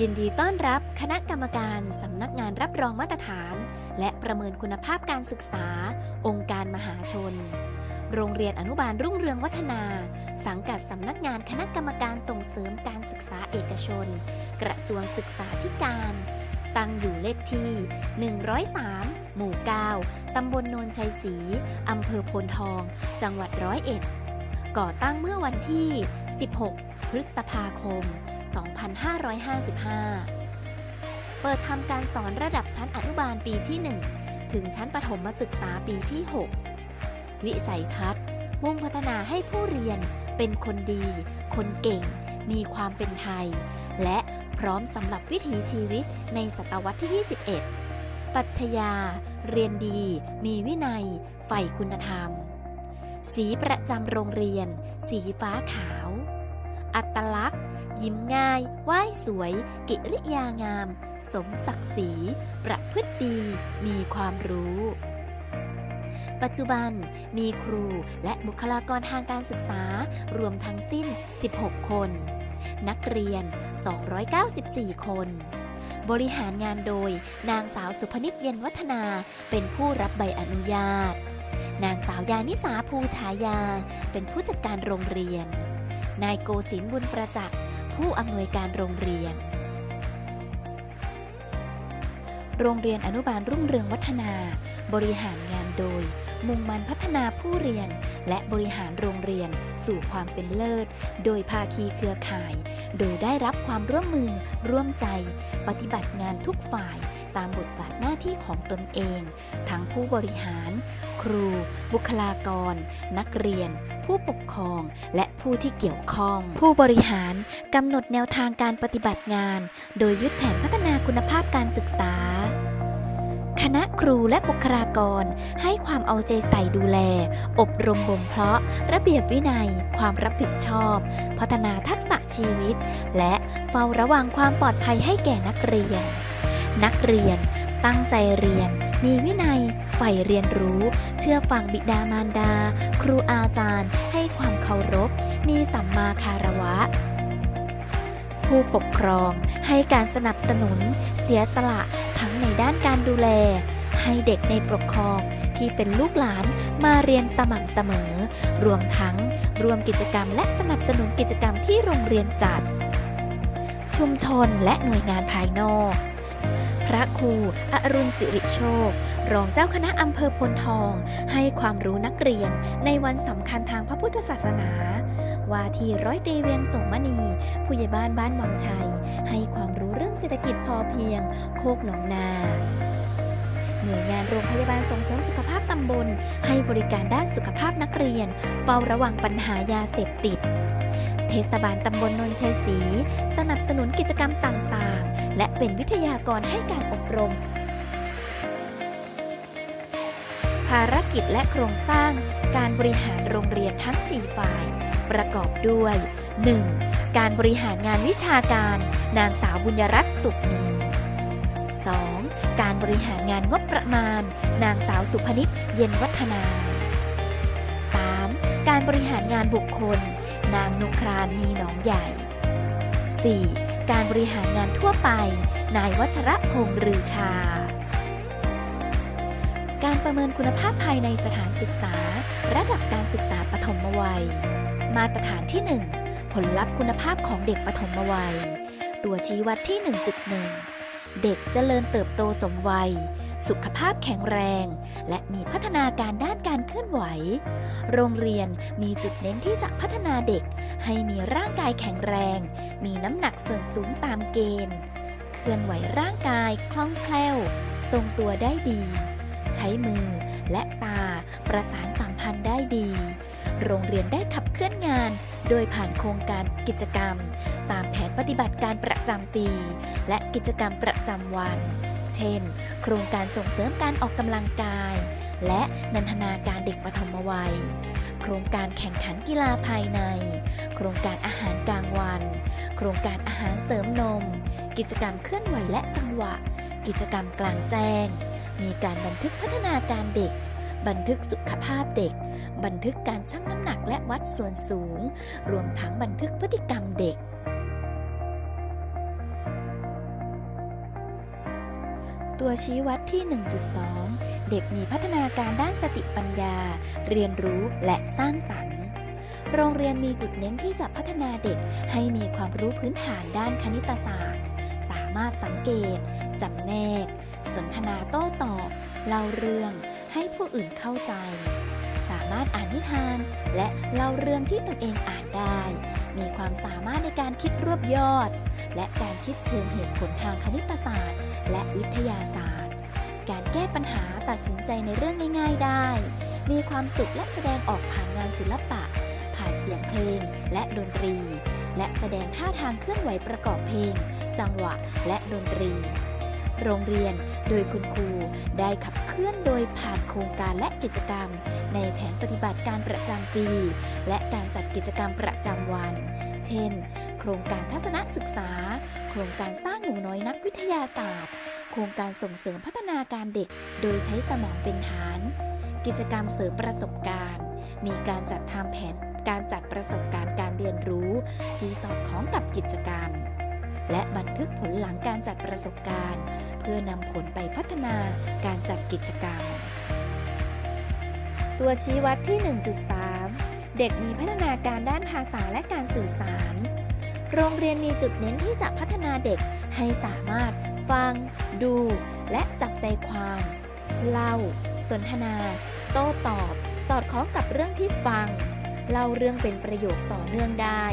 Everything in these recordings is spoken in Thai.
ยินดีต้อนรับคณะกรรมการสำนักงานรับรองมาตรฐาน และประเมินคุณภาพการศึกษา องค์การมหาชน โรงเรียนอนุบาลรุ่งเรืองวัฒนา สังกัดสำนักงานคณะกรรมการส่งเสริมการศึกษาเอกชน กระทรวงศึกษาธิการ ตั้งอยู่เลขที่ 103 หมู่ 9 ตำบลโนนชัยศรีอำเภอโพนทอง จังหวัดร้อยเอ็ด ก่อตั้งเมื่อวันที่ 16 พฤษภาคม 2555 เปิดทำการสอนระดับชั้นอนุบาลปีที่ 1 ถึงชั้นประถมศึกษาปีที่ 6 วิสัยทัศน์ มุ่งพัฒนาให้ผู้เรียนเป็นคนดี คนเก่ง มีความเป็นไทย และพร้อมสำหรับวิถีชีวิตในศตวรรษที่ 21 ปัชญา เรียนดี มีวินัย ใฝ่คุณธรรม สีประจำโรงเรียน สีฟ้าขาว อัตลักษณ์ ยิ้มง่ายไหว้สวย กิริยางาม สมศักดิ์ศรี ประพฤติดี มีความรู้ ปัจจุบันมีครูและบุคลากรทางการศึกษารวมทั้งสิ้น 16 คน นักเรียน 294 คน บริหารงานโดยนางสาวสุพนิชเย็นวัฒนาเป็นผู้รับใบอนุญาต นางสาวยานิสาภูฉายา เป็นผู้จัดการโรงเรียนนายโกศินบุญประจักษ์ ผู้อำนวยการโรงเรียน โรงเรียนอนุบาลรุ่งเรืองวัฒนา บริหารงานโดย มุ่งมั่นพัฒนาผู้เรียน และบริหารโรงเรียนสู่ความเป็นเลิศ โดยภาคีเครือข่าย โดยได้รับความร่วมมือ ร่วมใจ ปฏิบัติงานทุกฝ่ายตามบทบาทหน้าที่ของตนเอง ทั้งผู้บริหาร ครู บุคลากร นักเรียน ผู้ปกครอง และ ผู้ที่เกี่ยวข้อง ผู้บริหารกำหนดแนวทางการปฏิบัติงาน โดยยึดแผนพัฒนาคุณภาพการศึกษา คณะครูและบุคลากรให้ความเอาใจใส่ดูแล อบรมบ่มเพาะ ระเบียบวินัย ความรับผิดชอบ พัฒนาทักษะชีวิต และเฝ้าระวังความปลอดภัยให้แก่นักเรียน นักเรียนตั้งใจเรียนมีวินัยใฝ่เรียนรู้ เชื่อฟังบิดามารดา ครูอาจารย์ เคารพ มีสัมมาคารวะ ผู้ปกครองให้การสนับสนุน เสียสละทั้งในด้านการดูแล ให้เด็กในปกครองที่เป็นลูกหลานมาเรียนสม่ำเสมอ รวมทั้งรวมกิจกรรมและสนับสนุนกิจกรรมที่โรงเรียนจัด ชุมชนและหน่วยงานภายนอก พระครูอรุณสิริโชค รองเจ้าคณะอำเภอพลทอง ให้ความรู้นักเรียนในวันสำคัญทางพระพุทธศาสนาว่าที่ร้อยตรีเวียงสงมณี ผู้ใหญ่บ้านบ้านวังชัย ให้ความรู้เรื่องเศรษฐกิจพอเพียง โคกหนองนาหน่วยงานโรงพยาบาลส่งเสริมสุขภาพตำบล ให้บริการด้านสุขภาพนักเรียน เฝ้าระวังปัญหายาเสพติด เทศบาลตำบลนนชัยศรีสนับสนุนกิจกรรมต่างๆ และเป็นวิทยากรให้การอบรม ภารกิจและโครงสร้าง การบริหารโรงเรียนทั้ง 4 ฝ่าย ประกอบด้วย 1. การบริหารงานวิชาการ นางสาวบุญยรัตน์สุขมี 2. การบริหารงานงบประมาณ นางสาวสุพนิชเย็นวัฒนา 3. การบริหารงานบุคคล นางนุครานมีหนองใหญ่ 4. การบริหารงานทั่วไป นายวัชระพงษ์รือชา การประเมินคุณภาพภายในสถานศึกษา ระดับการศึกษาปฐมวัย มาตรฐานที่ 1 ผลลัพธ์คุณภาพของเด็กปฐมวัย ตัวชี้วัดที่ 1.1 เด็กจเจริญเติบโตสมวัย สุขภาพแข็งแรง และมีพัฒนาการด้านการเคลื่อนไหว โรงเรียนมีจุดเน้นที่จะพัฒนาเด็ก ให้มีร่างกายแข็งแรง มีน้ำหนักส่วนสูงตามเกณฑ์ เคลื่อนไหวร่างกายคล่องแคล่ว ทรงตัวได้ดี ใช้มือและตาประสานสัมพันธ์ได้ดี โรงเรียนได้ขับเคลื่อนงาน โดยผ่านโครงการกิจกรรม ตามแผนปฏิบัติการประจำปี และกิจกรรมประจำวัน เช่น โครงการส่งเสริมการออกกำลังกาย และนันทนาการเด็กปฐมวัย โครงการแข่งขันกีฬาภายใน โครงการอาหารกลางวัน โครงการอาหารเสริมนม กิจกรรมเคลื่อนไหวและจังหวะ กิจกรรมกลางแจ้ง มีการบันทึกพัฒนาการเด็ก บันทึกสุขภาพเด็ก บันทึกการชั่งน้ำหนักและวัดส่วนสูง รวมทั้งบันทึกพฤติกรรมเด็กตัวชี้วัดที่ 1.2 เด็กมีพัฒนาการด้านสติปัญญา เรียนรู้และสร้างสรรค์ โรงเรียนมีจุดเน้นที่จะพัฒนาเด็กให้มีความรู้พื้นฐานด้านคณิตศาสตร์ สามารถสังเกต จำแนก สนทนาโต้ตอบ เล่าเรื่อง ให้ผู้อื่นเข้าใจ สามารถอ่านนิทานและเล่าเรื่องที่ตนเองอ่านได้ มีความสามารถในการคิดรวบยอด และการคิดเชิงเหตุผลทางคณิตศาสตร์ และวิทยาศาสตร์ การแก้ปัญหาตัดสินใจในเรื่องง่าย ๆ ได้ มีความสุขและแสดงออกผ่านงานศิลปะ ผ่านเสียงเพลงและดนตรี และแสดงท่าทางเคลื่อนไหวประกอบเพลง จังหวะและดนตรี โรงเรียน โดยคุณครูได้ขับเคลื่อนโดยผ่านโครงการและกิจกรรม ในแผนปฏิบัติการประจำปี และการจัดกิจกรรมประจำวัน เช่น โครงการทัศนศึกษา โครงการสร้างหนูน้อยนักวิทยาศาสตร์ โครงการส่งเสริมพัฒนาการเด็ก โดยใช้สมองเป็นฐาน กิจกรรมเสริมประสบการณ์ มีการจัดทำแผนการจัดประสบการณ์การเรียนรู้ ที่สอดคล้องกับกิจกรรม และบันทึกผลหลังการจัดประสบการณ์ เพื่อนำผลไปพัฒนาการจัดกิจกรรม ตัวชี้วัดที่ 1.3 เด็กมีพัฒนาการด้านภาษาและการสื่อสาร โรงเรียนมีจุดเน้นที่จะพัฒนาเด็กให้สามารถฟัง ดู และจับใจความ เล่า สนทนา โต้ตอบ สอดคล้องกับเรื่องที่ฟัง เล่าเรื่องเป็นประโยคต่อเนื่องได้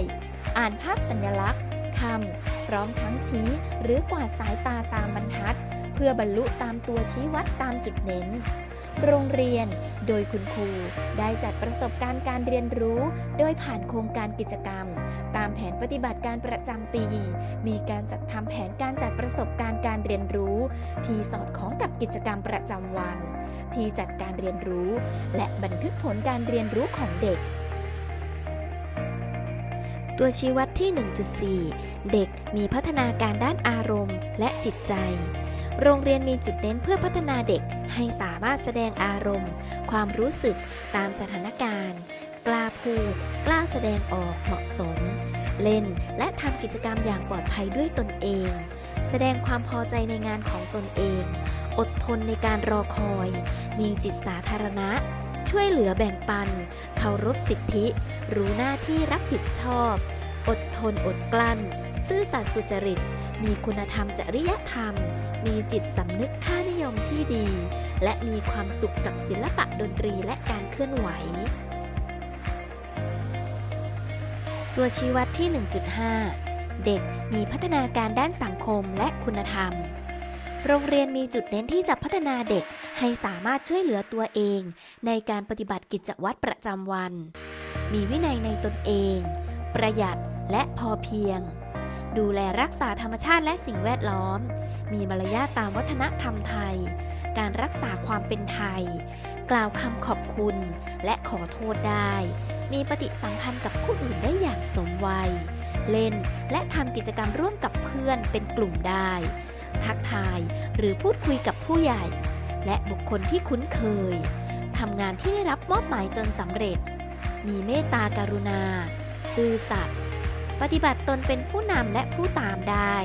อ่านภาพสัญลักษณ์คำ ร้อมทั้งชี้หรือกวาดสายตาตามบรรทัด เพื่อบรรลุตามตัวชี้วัดตามจุดเน้น โรงเรียน โดยคุณครูได้จัดประสบการณ์การเรียนรู้ โดยผ่านโครงการกิจกรรม ตามแผนปฏิบัติการประจำปี มีการจัดทำแผนการจัดประสบการณ์การเรียนรู้ ที่สอดคล้องกับกิจกรรมประจำวัน ที่จัดการเรียนรู้ และบันทึกผลการเรียนรู้ของเด็ก ตัวชี้วัดที่ 1.4 เด็กมีพัฒนาการด้านอารมณ์ และจิตใจ โรงเรียนมีจุดเน้นเพื่อพัฒนาเด็กให้สามารถแสดงอารมณ์ ความรู้สึกตามสถานการณ์ กล้าพูด กล้าแสดงออกเหมาะสม เล่นและทำกิจกรรมอย่างปลอดภัยด้วยตนเอง แสดงความพอใจในงานของตนเอง อดทนในการรอคอย มีจิตสาธารณะ ช่วยเหลือแบ่งปัน เคารพสิทธิ รู้หน้าที่รับผิดชอบ อดทนอดกลั้น ซื่อสัตย์สุจริต มีคุณธรรมจริยธรรม มีจิตสำนึกค่านิยมที่ดี และมีความสุขกับศิลปะดนตรีและการเคลื่อนไหว ตัวชี้วัดที่ 1.5 เด็กมีพัฒนาการด้านสังคมและคุณธรรม โรงเรียนมีจุดเน้นที่จะพัฒนาเด็กให้สามารถช่วยเหลือตัวเอง ในการปฏิบัติกิจวัตรประจำวัน มีวินัยในตนเอง ประหยัดและพอเพียง ดูแลรักษาธรรมชาติและสิ่งแวดล้อม มีมารยาทตามวัฒนธรรมไทย การรักษาความเป็นไทย กล่าวคำขอบคุณและขอโทษได้ มีปฏิสัมพันธ์กับผู้อื่นได้อย่างสมวัย เล่นและทำกิจกรรมร่วมกับเพื่อนเป็นกลุ่มได้ ทักทาย หรือพูดคุยกับผู้ใหญ่ และบุคคลที่คุ้นเคยทำงานที่ได้รับมอบหมายจนสำเร็จ มีเมตตากรุณา ซื่อสัตย์ปฏิบัติตนเป็นผู้นำและผู้ตามได้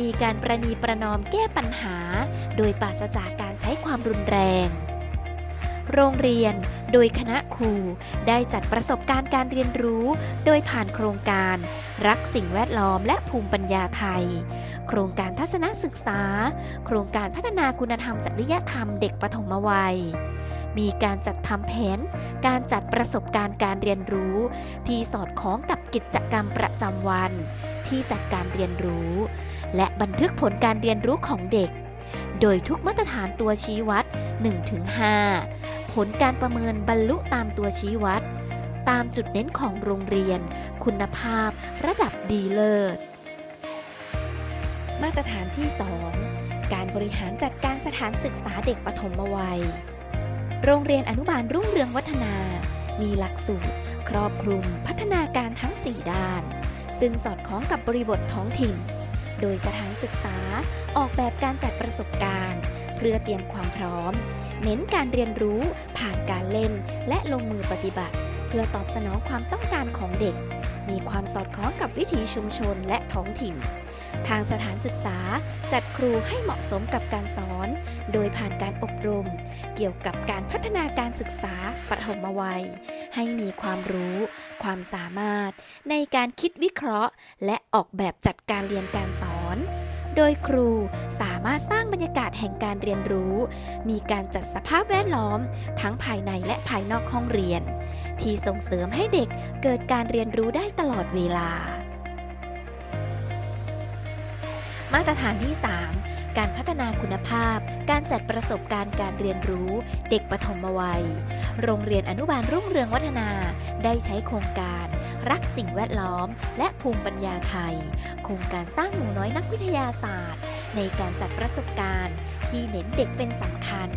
มีการประนีประนอมแก้ปัญหา โดยปราศจากการใช้ความรุนแรง โรงเรียน โดยคณะครู ได้จัดประสบการณ์การเรียนรู้ โดยผ่านโครงการ รักสิ่งแวดล้อมและภูมิปัญญาไทย โครงการทัศนศึกษา โครงการพัฒนาคุณธรรมจริยธรรมเด็กปฐมวัยมีการจัดทำแผน การจัดประสบการณ์การเรียนรู้ ที่สอดคล้องกับกิจกรรมประจำวัน ที่จัดการเรียนรู้ และบันทึกผลการเรียนรู้ของเด็ก โดยทุกมาตรฐานตัวชี้วัด 1-5 ผลการประเมินบรรลุตามตัวชี้วัด ตามจุดเน้นของโรงเรียน คุณภาพระดับดีเลิศ มาตรฐานที่ 2 การบริหารจัดการสถานศึกษาเด็กปฐมวัย โรงเรียนอนุบาลรุ่งเรืองวัฒนา มีหลักสูตร ครอบคลุมพัฒนาการทั้ง 4 ด้าน ซึ่งสอดคล้องกับบริบทท้องถิ่น โดยสถานศึกษาออกแบบการจัดประสบการณ์ เพื่อเตรียมความพร้อม เน้นการเรียนรู้ผ่านการเล่น และลงมือปฏิบัติ เพื่อตอบสนองความต้องการของเด็ก มีความสอดคล้องกับวิถีชุมชนและท้องถิ่น ทางสถานศึกษาจัดครูให้เหมาะสมกับการสอน โดยผ่านการอบรม เกี่ยวกับการพัฒนาการศึกษาปฐมวัย ให้มีความรู้ ความสามารถ ในการคิดวิเคราะห์ และออกแบบจัดการเรียนการสอน โดยครูสามารถสร้างบรรยากาศแห่งการเรียนรู้ มีการจัดสภาพแวดล้อม ทั้งภายในและภายนอกห้องเรียน ที่ส่งเสริมให้เด็กเกิดการเรียนรู้ได้ตลอดเวลา มาตรฐานที่ 3 การพัฒนาคุณภาพ การจัดประสบการณ์การเรียนรู้ เด็กปฐมวัย โรงเรียนอนุบาลรุ่งเรืองวัฒนา ได้ใช้โครงการ รักสิ่งแวดล้อม และภูมิปัญญาไทย โครงการสร้างหนูน้อยนักวิทยาศาสตร์ ในการจัดประสบการณ์ ที่เน้นเด็กเป็นสำคัญ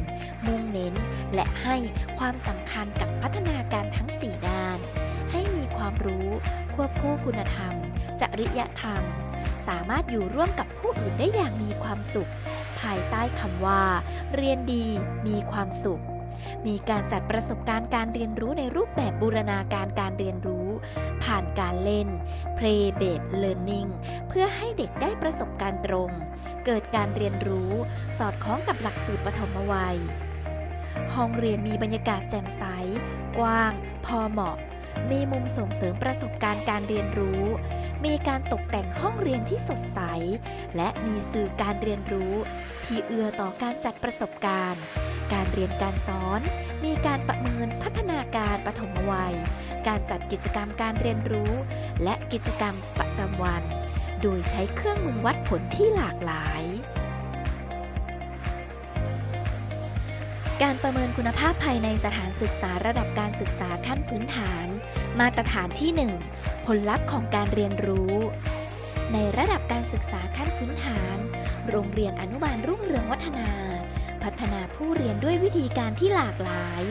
มุ่งเน้น และให้ความสำคัญกับพัฒนาการทั้ง 4 ด้าน ให้มีความรู้ ควบคู่คุณธรรม จริยธรรม สามารถอยู่ร่วมกับผู้อื่นได้อย่างมีความสุข ภายใต้คำว่า เรียนดีมีความสุข มีการจัดประสบการณ์การเรียนรู้ในรูปแบบบูรณาการการเรียนรู้ ผ่านการเล่น play based learning เพื่อให้เด็กได้ประสบการณ์ตรง เกิดการเรียนรู้ สอดคล้องกับหลักสูตรปฐมวัยห้องเรียนมีบรรยากาศแจ่มใส กว้าง พอเหมาะ มีมุมส่งเสริมประสบการณ์การเรียนรู้ มีการตกแต่งห้องเรียนที่สดใส และมีสื่อการเรียนรู้ ที่เอื้อต่อการจัดประสบการณ์ การเรียนการสอน มีการประเมินพัฒนาการปฐมวัย การจัดกิจกรรมการเรียนรู้ และกิจกรรมประจำวัน โดยใช้เครื่องมือวัดผลที่หลากหลาย การประเมินคุณภาพภายในสถานศึกษาระดับการศึกษาขั้นพื้นฐาน มาตรฐานที่ 1 ผลลัพธ์ของการเรียนรู้ ในระดับการศึกษาขั้นพื้นฐาน โรงเรียนอนุบาลรุ่งเรืองวัฒนา พัฒนาผู้เรียนด้วยวิธีการที่หลากหลาย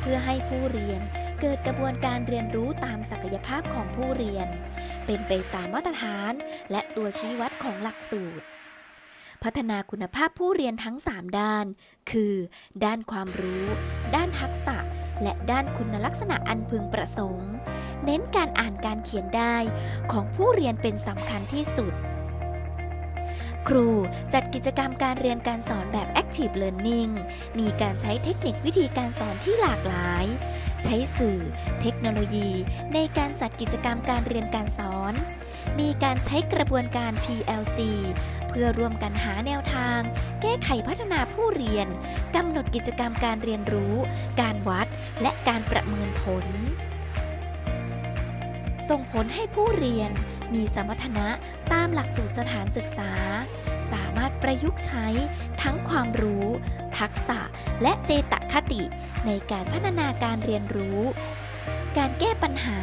เพื่อให้ผู้เรียนเกิดกระบวนการเรียนรู้ตามศักยภาพของผู้เรียน เป็นไปตามมาตรฐาน และตัวชี้วัดของหลักสูตร พัฒนาคุณภาพผู้เรียนทั้ง 3 ด้าน คือ ด้านความรู้ ด้านทักษะ และด้านคุณลักษณะอันพึงประสงค์ เน้นการอ่านการเขียนได้ของผู้เรียนเป็นสำคัญที่สุด ครูจัดกิจกรรมการเรียนการสอนแบบ Active Learning มีการใช้เทคนิควิธีการสอนที่หลากหลาย ช้สื่อ เทคโนโลยี ในการจัดกิจกรรมการเรียนการสอน มีการใช้กระบวนการ PLC เพื่อร่วมกันหาแนวทาง แก้ไขพัฒนาผู้เรียนกำหนดกิจกรรมการเรียนรู้ การวัด และการประเมินผล ส่งผลให้ผู้เรียนมีสมรรถนะตามหลักสูตรสถานศึกษา สามารถประยุกต์ใช้ทั้งความรู้ ทักษะ และเจตคติ ในการพัฒนาการเรียนรู้ การแก้ปัญหา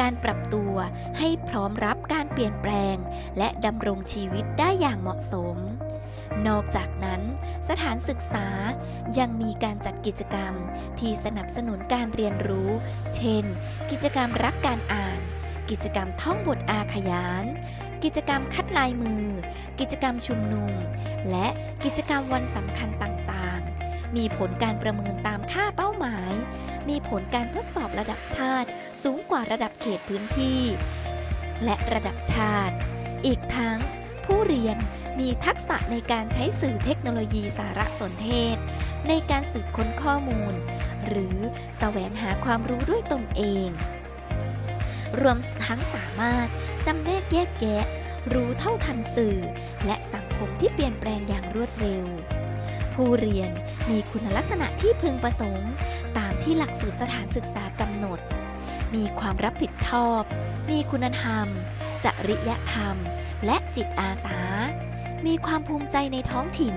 การปรับตัว ให้พร้อมรับการเปลี่ยนแปลง และดำรงชีวิตได้อย่างเหมาะสม นอกจากนั้น สถานศึกษายังมีการจัดกิจกรรมที่สนับสนุนการเรียนรู้ เช่น กิจกรรมรักการอ่าน กิจกรรมท่องบทอาขยาน กิจกรรมคัดลายมือ กิจกรรมชุมนุม และกิจกรรมวันสำคัญต่างๆ มีผลการประเมินตามค่าเป้าหมาย มีผลการทดสอบระดับชาติ สูงกว่าระดับเขตพื้นที่ และระดับชาติ อีกทั้ง ผู้เรียนมีทักษะในการใช้สื่อเทคโนโลยีสารสนเทศ ในการสืบค้นข้อมูล หรือแสวงหาความรู้ด้วยตนเอง รวมทั้งสามารถจำแนกแยกแยะ รู้เท่าทันสื่อ และสังคมที่เปลี่ยนแปลงอย่างรวดเร็ว ผู้เรียนมีคุณลักษณะที่พึงประสงค์ ตามที่หลักสูตรสถานศึกษากำหนด มีความรับผิดชอบ มีคุณธรรม จริยธรรม และจิตอาสา มีความภูมิใจในท้องถิ่น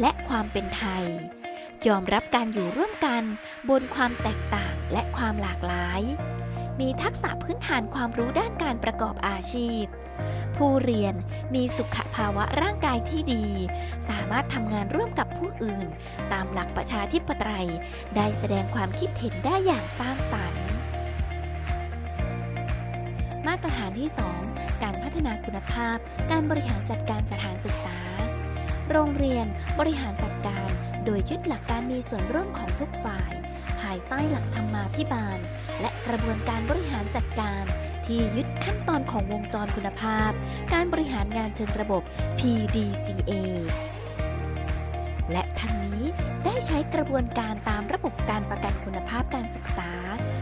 และความเป็นไทยยอมรับการอยู่ร่วมกันบนความแตกต่างและความหลากหลาย มีทักษะพื้นฐานความรู้ด้านการประกอบอาชีพ ผู้เรียนมีสุขภาวะร่างกายที่ดี สามารถทำงานร่วมกับผู้อื่น ตามหลักประชาธิปไตย ได้แสดงความคิดเห็นได้อย่างสร้างสรรค์ มาตรฐานที่ 2 การพัฒนาคุณภาพ การบริหารจัดการสถานศึกษา โรงเรียนบริหารจัดการ โดยยึดหลักการมีส่วนร่วมของทุกฝ่ายายใต้หลักธรรมาภิบาล และกระบวนการบริหารจัดการ ที่ยึดขั้นตอนของวงจรคุณภาพ การบริหารงานเชิงระบบ PDCA และทั้งนี้ได้ใช้กระบวนการตามระบบการประกันคุณภาพการศึกษา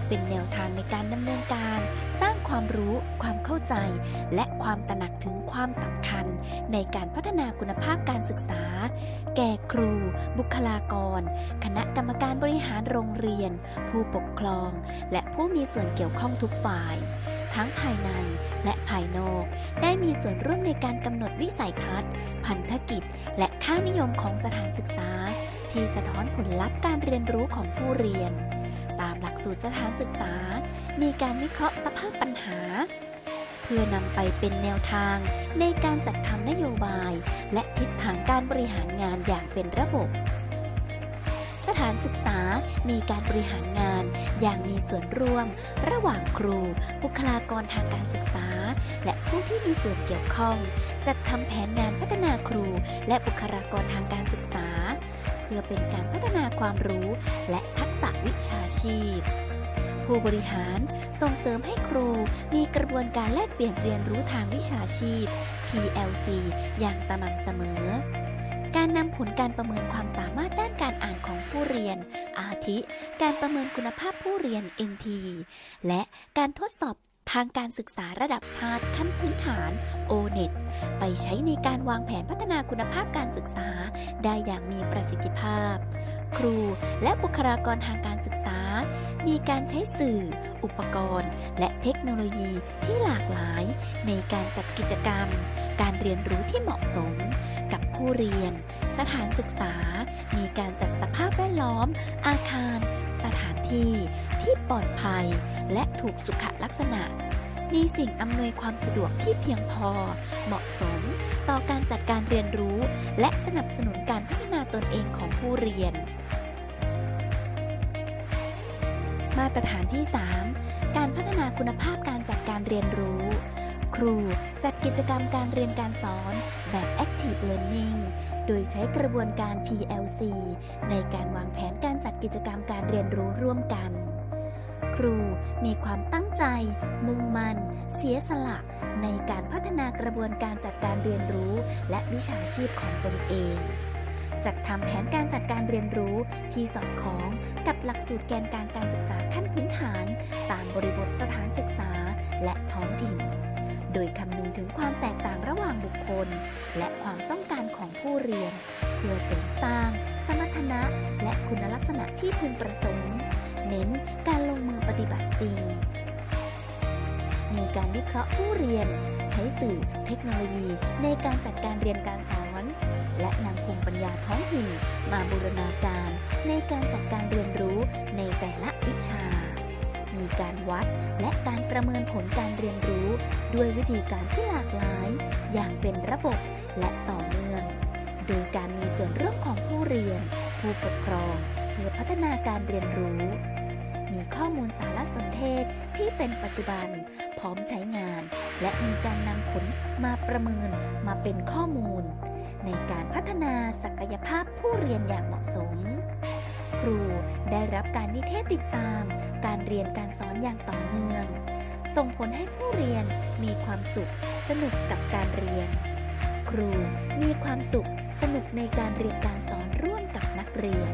เป็นแนวทางในการดำเนินการ สร้างความรู้ ความเข้าใจ และความตระหนักถึงความสำคัญ ในการพัฒนาคุณภาพการศึกษา แก่ครู บุคลากร คณะกรรมการบริหารโรงเรียน ผู้ปกครอง และผู้มีส่วนเกี่ยวข้องทุกฝ่าย ทั้งภายในและภายนอก ได้มีส่วนร่วมในการกำหนดวิสัยทัศน์ พันธกิจ และค่านิยมของสถานศึกษา ที่สะท้อนผลลัพธ์การเรียนรู้ของผู้เรียน ตามหลักสูตรสถานศึกษา มีการวิเคราะห์สภาพปัญหา เพื่อนำไปเป็นแนวทาง ในการจัดทำนโยบาย และทิศทางการบริหารงานอย่างเป็นระบบ สถานศึกษามีการบริหารงาน อย่างมีส่วนร่วม ระหว่างครู บุคลากรทางการศึกษา และผู้ที่มีส่วนเกี่ยวข้อง จัดทำแผนงานพัฒนาครู และบุคลากรทางการศึกษา เพื่อเป็นการพัฒนาความรู้ และทักษะวิชาชีพผู้บริหารส่งเสริมให้ครูมีกระบวนการแลกเปลี่ยนเรียนรู้ทางวิชาชีพ PLC อย่างสม่ำเสมอ การนำผลการประเมินความสามารถด้านการอ่านของผู้เรียน อาทิ การประเมินคุณภาพผู้เรียน NT และการทดสอบ ทางการศึกษาระดับชาติขั้นพื้นฐาน ONET ไปใช้ในการวางแผนพัฒนาคุณภาพการศึกษา ได้อย่างมีประสิทธิภาพ ครูและบุคลากรทางการศึกษา มีการใช้สื่อ อุปกรณ์ และเทคโนโลยีที่หลากหลาย ในการจัดกิจกรรม การเรียนรู้ที่เหมาะสม กับผู้เรียน สถานศึกษา มีการจัดสภาพแวดล้อม อาคาร สถานที่ที่ปลอดภัยและถูกสุขลักษณะ มีสิ่งอำนวยความสะดวกที่เพียงพอ เหมาะสม ต่อการจัดการเรียนรู้ และสนับสนุนการพัฒนาตนเองของผู้เรียน มาตรฐานที่ 3 การพัฒนาคุณภาพการจัดการเรียนรู้ ครูจัดกิจกรรมการเรียนการสอนแบบ Active Learning โดยใช้กระบวนการ PLC ในการวางแผนการจัดกิจกรรมการเรียนรู้ร่วมกัน ครูมีความตั้งใจ มุ่งมั่น เสียสละ ในการพัฒนากระบวนการจัดการเรียนรู้ และวิชาชีพของตนเองจัดทำแผนการจัดการเรียนรู้ที่สอดคล้องกับหลักสูตรแกนกางการศึกษาขั้นพื้นฐาน ตามบริบทสถานศึกษาและท้องถิ่น โดยคำนึงถึงความแตกต่างระหว่างบุคคล และความต้อง การของผู้เรียน เพื่อเสริมสร้าง สมรรถนะ และคุณลักษณะที่พึงประสงค์ เน้นการลงมือปฏิบัติจริงมีการวิเคราะห์ผู้เรียน ใช้สื่อเทคโนโลยีในการจัดการเรียนการสอน และนำภูมิปัญญาท้องถิ่นมาบูรณาการ ในการจัดการเรียนรู้ในแต่ละวิชามีการวัดและการประเมินผลการเรียนรู้ ด้วยวิธีการที่หลากหลาย อย่างเป็นระบบและต่อเนื่อง โดยการมีส่วนร่วมของผู้เรียน ผู้ปกครอง เพื่อพัฒนาการเรียนรู้ มีข้อมูลสารสนเทศที่เป็นปัจจุบัน พร้อมใช้งาน และมีการนำผลมาประเมินมาเป็นข้อมูล ในการพัฒนาศักยภาพผู้เรียนอย่างเหมาะสม ครูได้รับการนิเทศติดตาม การเรียนการสอนอย่างต่อเนื่อง ส่งผลให้ผู้เรียนมีความสุขสนุกกับการเรียน ครูมีความสุข สนุกในการเรียนการสอนร่วมกับนักเรียน